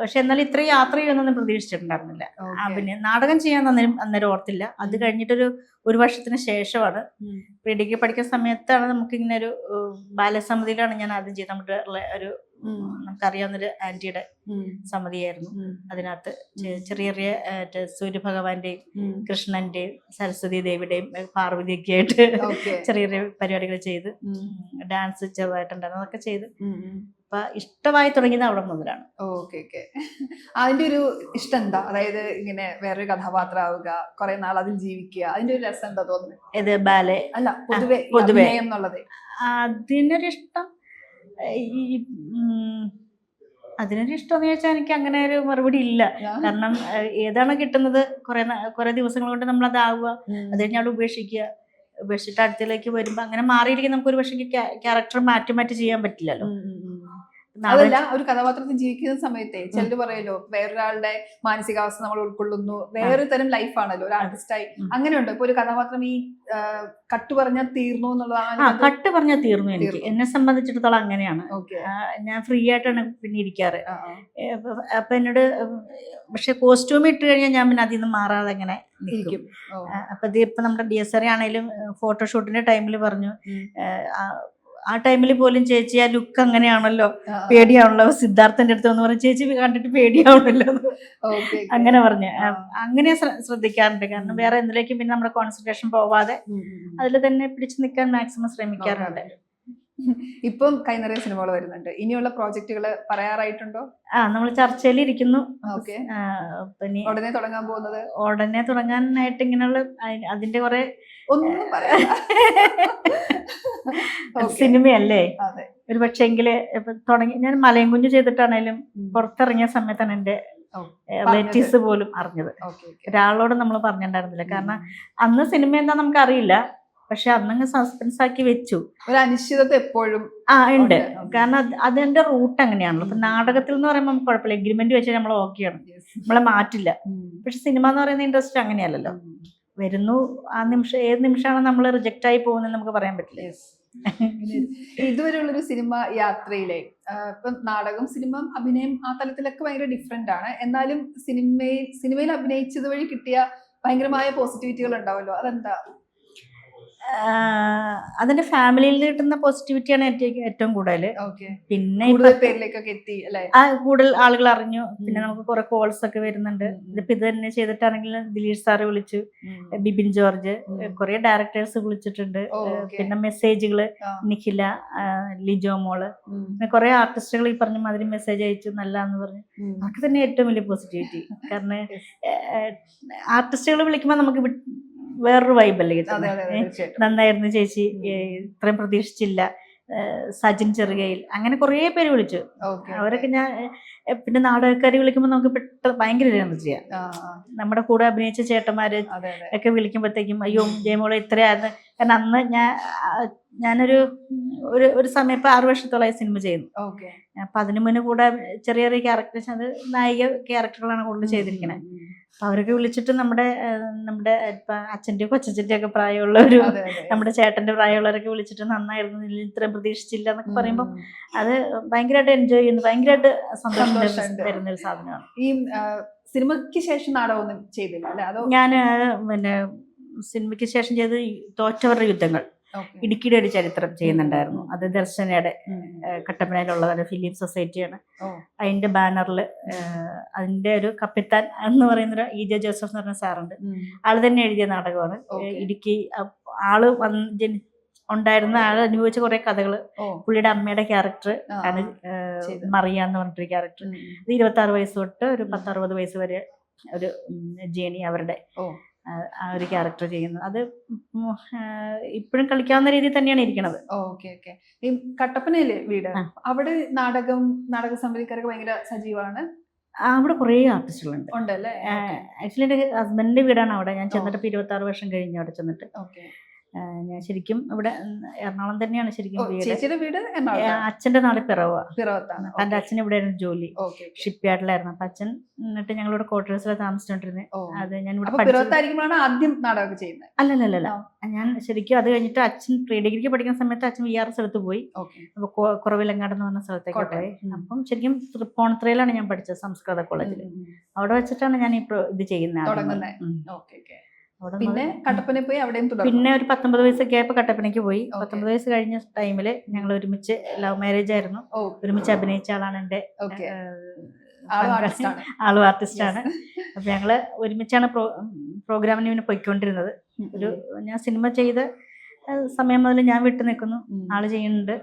പക്ഷെ എന്നാൽ ഇത്ര യാത്ര ചെയ്യുമെന്നൊന്നും പ്രതീക്ഷിച്ചിട്ടുണ്ടായിരുന്നില്ല. പിന്നെ നാടകം ചെയ്യാൻ അന്നേരം അന്നേരം ഓർത്തില്ല. അത്. കഴിഞ്ഞിട്ടൊരു ഒരു വർഷത്തിന് ശേഷമാണ്. ഡിഗ്രി പഠിക്കുന്ന സമയത്താണ് നമുക്ക് ഇങ്ങനെ ഒരു ബാലസമിതിയിലാണ് ഞാൻ ആദ്യം ചെയ്ത് നമ്മുടെ ഒരു നമുക്കറിയാവുന്നൊരു ആന്റിയുടെ സമിതിയായിരുന്നു. അതിനകത്ത് ചെറിയ ചെറിയ സൂര്യഭഗവാന്റെയും കൃഷ്ണന്റെയും സരസ്വതി ദേവിയുടെയും പാർവതിയൊക്കെ ആയിട്ട് ചെറിയ ചെറിയ പരിപാടികൾ ചെയ്ത് ഡാൻസ് ചെറുതായിട്ടുണ്ടായിരുന്നു. അതൊക്കെ ചെയ്ത്. അപ്പൊ ഇഷ്ടമായി തുടങ്ങിയത് അവിടെ മുതലാണ്. ഓക്കെ ഓക്കെ അതിന്റെ ഒരു ഇഷ്ടം എന്താ? അതായത് ഇങ്ങനെ വേറൊരു കഥാപാത്രം ആവുക കുറെ നാൾ അതിൽ ജീവിക്കുക അതിന്റെ ഒരു രസം എന്താ തോന്നുന്നത്? ഇത് ബാലെ? അല്ല പൊതുവെ പൊതുവേ. എന്നുള്ളത്. അതിനൊരിഷ്ടം ഈ അതിനൊരു ഇഷ്ടം എന്ന് ചോദിച്ചാൽ എനിക്ക് അങ്ങനെ ഒരു മറുപടി ഇല്ല. കാരണം ഏതാണ് കിട്ടുന്നത് കുറെ കുറെ ദിവസങ്ങൾ കൊണ്ട് നമ്മൾ അതാവുക അത് കഴിഞ്ഞ് അവിടെ ഉപേക്ഷിക്കുക ഉപേക്ഷിച്ചിട്ട് അടുത്തിലേക്ക് വരുമ്പോൾ അങ്ങനെ മാറിയിരിക്കും. നമുക്ക് ഒരു പക്ഷേ ക്യാരക്ടർ മാറ്റി മാറ്റി ചെയ്യാൻ പറ്റില്ലല്ലോ. അതല്ല ഒരു കഥാപാത്രത്തിൽ ജീവിക്കുന്ന സമയത്തെ ചിലര് പറയല്ലോ വേറൊരാളുടെ മാനസികാവസ്ഥ നമ്മൾ ഉൾക്കൊള്ളുന്നു വേറൊരു തരം ലൈഫാണല്ലോ ഒരു ആർട്ടിസ്റ്റായി. അങ്ങനെയുണ്ട്. ഇപ്പൊ ഒരു കഥാപാത്രം ഈ കട്ട് പറഞ്ഞാൽ തീർന്നു എന്നുള്ളതാണ് കട്ട് പറഞ്ഞാൽ തീർന്നു എനിക്ക്. എന്നെ സംബന്ധിച്ചിടത്തോളം അങ്ങനെയാണ്. ഞാൻ ഫ്രീ ആയിട്ടാണ് പിന്നെ ഇരിക്കാറ്. അപ്പൊ- എന്നോട് പക്ഷെ കോസ്റ്റ്യൂം ഇട്ട് കഴിഞ്ഞാൽ ഞാൻ പിന്നെ അതിൽ നിന്ന് മാറാതെ അങ്ങനെ ഇരിക്കും. അപ്പൊ ഇത് ഇപ്പൊ നമ്മുടെ ഡി എസ് ആർ ആണെങ്കിലും ഫോട്ടോഷൂട്ടിന്റെ ടൈമിൽ പറഞ്ഞു ആ- ടൈമിൽ പോലും ചേച്ചി ആ ലുക്ക് അങ്ങനെയാണല്ലോ. പേടിയാണല്ലോ. സിദ്ധാർത്ഥന്റെ അടുത്ത് എന്ന് പറഞ്ഞു ചേച്ചി കണ്ടിട്ട് പേടിയാവണല്ലോ. അങ്ങനെ പറഞ്ഞു. അങ്ങനെ ശ്ര- ശ്രദ്ധിക്കാറുണ്ട്. കാരണം വേറെ എന്തിലേക്കും പിന്നെ നമ്മുടെ കോൺസെൻട്രേഷൻ പോവാതെ. അതിൽ തന്നെ പിടിച്ചു നിൽക്കാൻ മാക്സിമം ശ്രമിക്കാറുണ്ട്. ഇപ്പം കൈനിറയ സിനിമകൾ വരുന്നുണ്ട്. ഇനിയുള്ള പ്രോജക്റ്റുകൾ പറയാറായിട്ടുണ്ടോ? ആ നമ്മൾ ചർച്ചയിൽ ഇരിക്കുന്നു പിന്നെ ഉടനെ തുടങ്ങാൻ പോകുന്നത്? ഉടനെ തുടങ്ങാനായിട്ട് ഇങ്ങനെയുള്ള അതിന്റെ കുറെ ഒന്നും പറയാം സിനിമയല്ലേ? ഒരു ഇപ്പൊ തുടങ്ങി ഞാൻ മലയും കുഞ്ഞു ചെയ്തിട്ടാണേലും. പുറത്തിറങ്ങിയ സമയത്താണ് എന്റെ റിലേറ്റീവ്സ് പോലും അറിഞ്ഞത്. ഒരാളോട് നമ്മൾ പറഞ്ഞിട്ടുണ്ടായിരുന്നില്ല. കാരണം അന്ന് സിനിമ എന്താ നമുക്ക് അറിയില്ല പക്ഷെ അന്നങ്ങ് സസ്പെൻസ് ആക്കി വെച്ചു. ഒരു അനിശ്ചിതത്വം എപ്പോഴും ആ ഉണ്ട്. കാരണം അത് അതിന്റെ റൂട്ട് അങ്ങനെയാണല്ലോ. ഇപ്പൊ നാടകത്തിൽ എന്ന് പറയുമ്പോൾ നമുക്ക് കുഴപ്പമില്ല. എഗ്രിമെന്റ് വെച്ചാൽ നമ്മൾ ഓക്കെയാണ് നമ്മളെ മാറ്റില്ല. പക്ഷെ സിനിമ എന്ന് പറയുന്ന ഇൻട്രസ്റ്റ് അങ്ങനെയല്ലല്ലോ. വരുന്നു ആ നിമിഷം ഏത് നിമിഷമാണ് നമ്മൾ റിജക്റ്റ് ആയി പോകുന്നത് നമുക്ക് പറയാൻ പറ്റില്ല. ഇതുവരെയുള്ളൊരു സിനിമ യാത്രയിലെ ഇപ്പൊ നാടകം സിനിമ അഭിനയം ആ തലത്തിലൊക്കെ ഭയങ്കര ഡിഫറെന്റ് ആണ്. എന്നാലും സിനിമയിൽ സിനിമയിൽ അഭിനയിച്ചത് വഴി കിട്ടിയ ഭയങ്കരമായ പോസിറ്റിവിറ്റികൾ ഉണ്ടാവല്ലോ. അതെന്താ? അതിന്റെ ഫാമിലിയിൽ കിട്ടുന്ന പോസിറ്റിവിറ്റിയാണ് ഏറ്റവും ഏറ്റവും കൂടുതൽ. പിന്നെ പേരിലേക്കൊക്കെ എത്തി കൂടുതൽ ആളുകൾ അറിഞ്ഞു. പിന്നെ നമുക്ക് കുറെ കോൾസ് ഒക്കെ വരുന്നുണ്ട്. ഇതിപ്പോ ഇത് തന്നെ ചെയ്തിട്ടാണെങ്കിൽ ദിലീഷ് സാറ് വിളിച്ചു ബിബിൻ ജോർജ്. കുറെ ഡയറക്ടേഴ്സ് വിളിച്ചിട്ടുണ്ട്. പിന്നെ മെസ്സേജുകൾ നിഖില ലിജോ മോൾ. പിന്നെ കുറെ ആർട്ടിസ്റ്റുകൾ ഈ പറഞ്ഞ മാതിരി മെസ്സേജ് അയച്ചു നല്ലതെന്ന് പറഞ്ഞു. അതൊക്കെ തന്നെ ഏറ്റവും വലിയ പോസിറ്റിവിറ്റി കാരണം. ആർട്ടിസ്റ്റുകൾ വിളിക്കുമ്പോൾ നമുക്ക് വേറൊരു വൈബല്ലേ കിട്ടുന്നത് നന്നായിരുന്നു ചേച്ചി. ഇത്രയും പ്രതീക്ഷിച്ചില്ല. സജിൻ ചെറുകയിൽ. അങ്ങനെ കുറേ പേര് വിളിച്ചു. അവരൊക്കെ ഞാൻ പിന്നെ നാടകക്കാരി വിളിക്കുമ്പോൾ നമുക്ക് പെട്ടെന്ന് ഭയങ്കര എനർജിയാണ് നമ്മുടെ കൂടെ അഭിനയിച്ച ചേട്ടന്മാര് ഒക്കെ വിളിക്കുമ്പോഴത്തേക്കും അയ്യോ ജയമോളെ ഇത്രയായിരുന്നു. കാരണം അന്ന് ഞാൻ ഞാനൊരു ഒരു ഒരു സമയം ഇപ്പൊ ആറു വർഷത്തോളമായി സിനിമ ചെയ്യുന്നു. അപ്പൊ അതിനു മുന്നേ കൂടെ ചെറിയ ചെറിയ ക്യാരക്ടേഴ്സ് അത് നായിക ക്യാരക്ടറുകളാണ് കൂടുതൽ ചെയ്തിരിക്കുന്നത് അപ്പൊ അവരൊക്കെ വിളിച്ചിട്ട് നമ്മുടെ നമ്മുടെ അച്ഛന്റെയും കൊച്ചച്ഛന്റെ ഒക്കെ പ്രായമുള്ള ഒരു അതെ അതെ. നമ്മുടെ ചേട്ടന്റെ പ്രായമുള്ളവരൊക്കെ വിളിച്ചിട്ട് നന്നായിരുന്നു. ഇത്ര ഇത്രയും പ്രതീക്ഷിച്ചില്ല എന്നൊക്കെ പറയുമ്പോൾ അത് ഭയങ്കരമായിട്ട് എൻജോയ് ചെയ്യുന്നു. ഭയങ്കരമായിട്ട് സന്തോഷം. തരുന്ന- ഒരു സാധനമാണ്. ഈ സിനിമയ്ക്ക് ശേഷം നാടകമൊന്നും ചെയ്തില്ല അല്ലേ? അതോ ഞാൻ പിന്നെ സിനിമയ്ക്ക് ശേഷം ചെയ്ത് തോറ്റവരുടെ യുദ്ധങ്ങൾ. ഇടുക്കിയുടെ ഒരു ചരിത്രം ചെയ്യുന്നുണ്ടായിരുന്നു അത് ദർശനയുടെ കട്ടപ്പനയിലുള്ളതാണ് ഫിലിം സൊസൈറ്റിയാണ്. അതിന്റെ ബാനറിൽ അതിന്റെ ഒരു കപ്പിത്താൻ എന്ന് പറയുന്ന ഒരു ഇ ജെ ജോസഫ് എന്ന് പറഞ്ഞ സാറുണ്ട്. ആൾ തന്നെ എഴുതിയ നാടകമാണ്. ഇടുക്കി ആൾ വന്ന് ജനി ഉണ്ടായിരുന്ന ആൾ അനുഭവിച്ച കുറെ കഥകൾ. പുള്ളിയുടെ അമ്മയുടെ ക്യാരക്ടർ ആണ്. മറിയ എന്ന് പറഞ്ഞിട്ടൊരു ക്യാരക്ടർ. ഇത് ഇരുപത്തി ആറ് വയസ്സ് തൊട്ട് ഒരു. പത്തറുപത് വയസ്സ് വരെ ഒരു ജേണി അവരുടെ. ആ, ഒരു ക്യാരക്ടർ ചെയ്യുന്നത്. അത് ഇപ്പോഴും കളിക്കാവുന്ന രീതിയിൽ തന്നെയാണ് ഇരിക്കുന്നത് ഓക്കെ ഓക്കെ. ഈ കട്ടപ്പനയിലെ വീട്? അവിടെ നാടകം നാടക സംബന്ധിക്കാരൊക്കെ ഭയങ്കര സജീവമാണ് അവിടെ കുറേ ആർട്ടിസ്റ്റുകളുണ്ട് ഉണ്ടല്ലേ? ആക്ച്വലി എന്റെ ഹസ്ബൻഡിന്റെ വീടാണ് അവിടെ. ഞാൻ ചെന്നിട്ട് ഇപ്പോൾ ഇരുപത്തി ആറ് വർഷം കഴിഞ്ഞു അവിടെ ചെന്നിട്ട്. ഞാൻ ശരിക്കും ഇവിടെ എറണാകുളം തന്നെയാണ് ശരിക്കും വീട്. ചേച്ചിയുടെ വീട് ഏ, അച്ഛന്റെ നാട് പിറവ. പിറവത്താണ്. എന്റെ അച്ഛൻ അച്ഛൻ ഇവിടെയായിരുന്നു ജോലി. ഷിപ്പ് യാർഡിലായിരുന്നു അപ്പൊ അച്ഛൻ എന്നിട്ട് ഞങ്ങളിവിടെ ക്വാർട്ടേഴ്സിലാണ് താമസിച്ചോണ്ടിരുന്നത് അത് ഞാൻ ഇവിടെ ആദ്യം നാടകമൊക്കെ ചെയ്യുന്നത്? അല്ലല്ലല്ല ഞാൻ ശരിക്കും അത് കഴിഞ്ഞിട്ട് അച്ഛൻ പ്രീ ഡിഗ്രിക്ക് പഠിക്കുന്ന സമയത്ത് അച്ഛൻ വി ആർ സ്ഥലത്ത് പോയി. അപ്പൊ കുറവിലങ്ങാടെന്ന് കുറവിലങ്ങാട് എന്ന് പറഞ്ഞ സ്ഥലത്തേക്ക് പോയി. അപ്പം ശരിക്കും തൃപ്പോണത്രയിലാണ് ഞാൻ പഠിച്ചത് സംസ്കൃത കോളേജിൽ അവിടെ വെച്ചിട്ടാണ് ഞാൻ ഈ ഇത് ചെയ്യുന്നത്. ഓക്കെ. പിന്നെ കട്ടപ്പന പോയി അവിടെയും പിന്നെ ഒരു പത്തൊമ്പത് വയസ്സൊക്കെ ഗ്യാപ്പ് കട്ടപ്പനയ്ക്ക് പോയി. പത്തൊമ്പത് വയസ്സ് കഴിഞ്ഞ ടൈമിൽ ഞങ്ങൾ ഒരുമിച്ച് ലവ് മാരേജ് ആയിരുന്നു. ഒരുമിച്ച് അഭിനയിച്ച ആളാണ് എന്റെ ആളു ആർട്ടിസ്റ്റ് ആണ്. അപ്പൊ ഞങ്ങൾ ഒരുമിച്ചാണ് പ്രോ പ്രോഗ്രാമിന് പിന്നെ പോയിക്കൊണ്ടിരുന്നത്. ഒരു ഞാൻ സിനിമ ചെയ്ത സമയം മുതൽ ഞാൻ വിട്ടു നിൽക്കുന്നു. ആൾ ചെയ്യുന്നുണ്ട്.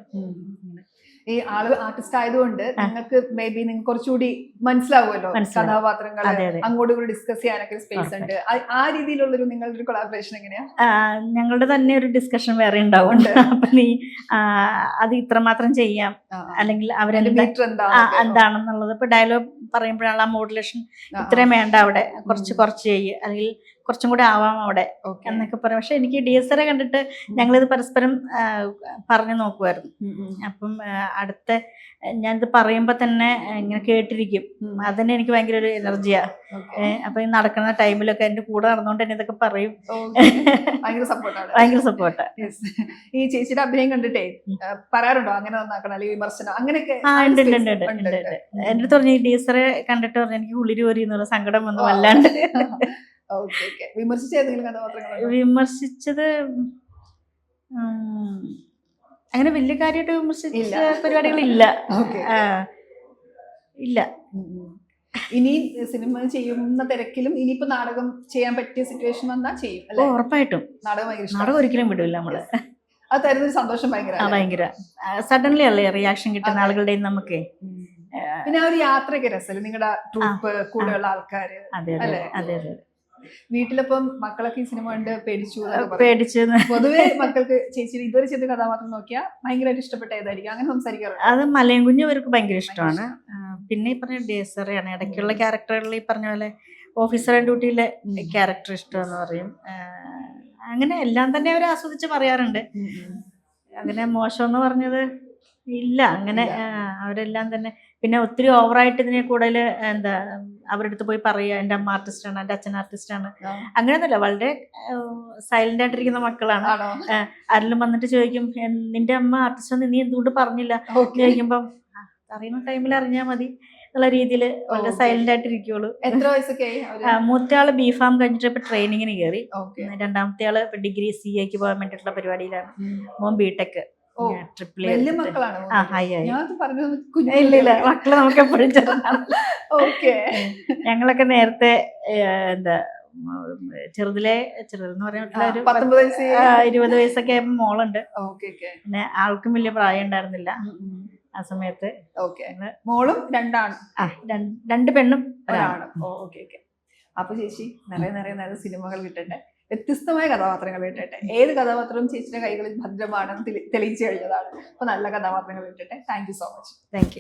ഈ ആൾ ആർട്ടിസ്റ്റ് ആയതുകൊണ്ട് നിങ്ങൾക്ക് മേ ബി നിങ്ങൾക്ക് കുറച്ചുകൂടി മനസ്സിലാവുമല്ലോ മനസ്സിലാവും. കഥാപാത്രങ്ങൾ അങ്ങോട്ടും കൂടി ഡിസ്കസ് ചെയ്യാനൊക്കെ സ്പേസ് ഉണ്ട്. ആ- രീതിയിലുള്ള ഒരു നിങ്ങളുടെ ഒരു കൊളാബറേഷൻ എങ്ങനെയാ ഞങ്ങളുടെ തന്നെ ഒരു ഡിസ്കഷൻ വേറെ ഉണ്ടാവും ഉണ്ട്. അപ്പൊ നീ അത് ഇത്രമാത്രം ചെയ്യാം. അല്ലെങ്കിൽ അവരെന്താ എന്താണെന്നുള്ളത്. ഇപ്പൊ ഡയലോഗ് പറയുമ്പോഴാണ് ആ മോഡുലേഷൻ ഇത്രയും വേണ്ട അവിടെ. കുറച്ച് കുറച്ച് ചെയ്യുക അല്ലെങ്കിൽ കുറച്ചും കൂടെ ആവാം അവിടെ എന്നൊക്കെ പറയും. പക്ഷെ എനിക്ക് ഡി എസ് ആറെ കണ്ടിട്ട് ഞങ്ങളിത് പരസ്പരം പറഞ്ഞു നോക്കുമായിരുന്നു അപ്പം അടുത്ത ഞാനിത് പറയുമ്പോൾ തന്നെ ഇങ്ങനെ കേട്ടിരിക്കും. അതന്നെ എനിക്ക് ഭയങ്കര ഒരു എനർജിയാ. അപ്പൊ ഈ നടക്കുന്ന ടൈമിലൊക്കെ എന്റെ കൂടെ നടന്നുകൊണ്ട് തന്നെ ഇതൊക്കെ പറയും. ഭയങ്കര സപ്പോർട്ടാണ്. ഭയങ്കര സപ്പോർട്ടാ. ഈ ചേച്ചിയുടെ അഭിനയം കണ്ടിട്ടേ. പറയാറുണ്ടോ അങ്ങനെ നന്നാക്കണം അല്ലെങ്കിൽ വിമർശനം? അങ്ങനെയൊക്കെ ആ ആ ഒരു ഉണ്ട് ഉണ്ട് space ഉണ്ട് ഉണ്ട്. ഉണ്ട്, ഉണ്ട്. ഉണ്ട്. അടുത്ത് പറഞ്ഞു ഡി എസ് ആറെ കണ്ടിട്ട് പറഞ്ഞു എനിക്ക് ഉള്ളിരി എന്നുള്ള സങ്കടം വന്നു വല്ലാണ്ട്. വിമർശിച്ച ഏതെങ്കിലും കഥാപാത്രങ്ങൾ വിമർശിച്ചത് അങ്ങനെ വലിയ കാര്യമായിട്ട് വിമർശിച്ച പരിപാടികളില്ല. ഇല്ല. ഇനി സിനിമ ചെയ്യുന്ന തിരക്കിലും ഇനിയിപ്പോ നാടകം ചെയ്യാൻ പറ്റിയ സിറ്റുവേഷൻ വന്നാൽ ചെയ്യും അല്ലെ? ഉറപ്പായിട്ടും. നാടകം നാടകം ഒരിക്കലും വിടില്ല നമ്മൾ. അത് തരുന്നൊരു സന്തോഷം ഭയങ്കര ഭയങ്കര. സഡൻലി അല്ലേ റിയാക്ഷൻ കിട്ടുന്ന. ആളുകളുടെ നമുക്ക്. പിന്നെ ആ ഒരു യാത്രയ്ക്ക് രസമല്ലേ നിങ്ങളുടെ ട്രൂപ്പ് കൂടെയുള്ള ആൾക്കാര് അതെ അതെ? അതെ അതെ. വീട്ടിലിപ്പം മക്കളൊക്കെ ഈ സിനിമ കണ്ട് പേടിച്ചു പേടിച്ചു പൊതുവെ മക്കൾക്ക് ചേച്ചി ഇതുവരെ ചെയ്ത കഥാപാത്രം നോക്കിയാൽ ഭയങ്കരമായിട്ട് ഇഷ്ടപ്പെട്ട ഏതായിരിക്കും അങ്ങനെ സംസാരിക്കാറുണ്ട്. അത് മലയും കുഞ്ഞു അവർക്ക് ഭയങ്കര ഇഷ്ടമാണ്. പിന്നെ ഈ പറഞ്ഞ ഡേസറിയാണ് ഇടയ്ക്കുള്ള ക്യാരക്ടറുകളിൽ ഈ പറഞ്ഞ പോലെ ഓഫീസർ ഡ്യൂട്ടിയിലെ ക്യാരക്ടർ ഇഷ്ടമെന്ന് പറയും. അങ്ങനെ എല്ലാം തന്നെ അവർ ആസ്വദിച്ച് പറയാറുണ്ട്. അങ്ങനെ മോശം എന്ന് പറഞ്ഞത് ഇല്ല. അങ്ങനെ അവരെല്ലാം തന്നെ പിന്നെ ഒത്തിരി ഓവറായിട്ട് ഇതിനെ കൂടുതൽ എന്താ അവരുടെ അടുത്ത് പോയി പറയുക എന്റെ അമ്മ ആർട്ടിസ്റ്റാണ് എന്റെ അച്ഛൻ ആർട്ടിസ്റ്റാണ്. അങ്ങനെയൊന്നുമില്ല വളരെ സൈലന്റ് ആയിട്ടിരിക്കുന്ന മക്കളാണ്. ആരെങ്കിലും വന്നിട്ട് ചോദിക്കും നിന്റെ അമ്മ ആർട്ടിസ്റ്റ് നീ എന്തുകൊണ്ട് പറഞ്ഞില്ല? ചോദിക്കുമ്പം അറിയുന്ന ടൈമിൽ അറിഞ്ഞാൽ മതി എന്നുള്ള രീതിയിൽ വളരെ സൈലന്റ് സൈലന്റ് ആയിട്ടിരിക്കുള്ളൂ എത്ര വയസ്സൊക്കെ മൂത്തയാൾ ബി ഫാം കഴിഞ്ഞിട്ട് ഇപ്പൊ ട്രെയിനിങ്ങിന് കയറി രണ്ടാമത്തെ ആൾ ഡിഗ്രി സി എക്ക് പോകാൻ വേണ്ടിയിട്ടുള്ള പരിപാടിയിലാണ്. മോൻ ബി ടെക് ഓ ട്രിപ്പിൾ മക്കൾ നമുക്ക് എപ്പോഴും ഓക്കെ. ഞങ്ങളൊക്കെ നേരത്തെ എന്താ ചെറുതിലെ ചെറുതെന്ന് ഒരു പത്തൊമ്പത് വയസ്സ്. ഇരുപത് വയസ്സൊക്കെ ആയപ്പോ മോളുണ്ട്. Okay okay. പിന്നെ ആൾക്കും വലിയ പ്രായം ഉണ്ടായിരുന്നില്ല ആ സമയത്ത് ഓക്കെ. മോളും രണ്ടാണ്. രണ്ട് പെണ്ണും ഒരാണും. ഒരാണ്. Okay okay. അപ്പൊ ചേച്ചി നിറയെ നിറയെ നിറയെ സിനിമകൾ കിട്ടട്ടെ വ്യത്യസ്തമായ കഥാപാത്രങ്ങൾ കിട്ടട്ടെ ഏത് കഥാപാത്രവും ചേച്ചിയുടെ കൈകളിൽ ഭദ്രമാണെന്ന് തെളി- തെളിയിച്ചു കഴിഞ്ഞതാണ്. അപ്പൊ നല്ല കഥാപാത്രങ്ങൾ കിട്ടട്ടെ താങ്ക് സോ മച്ച് താങ്ക്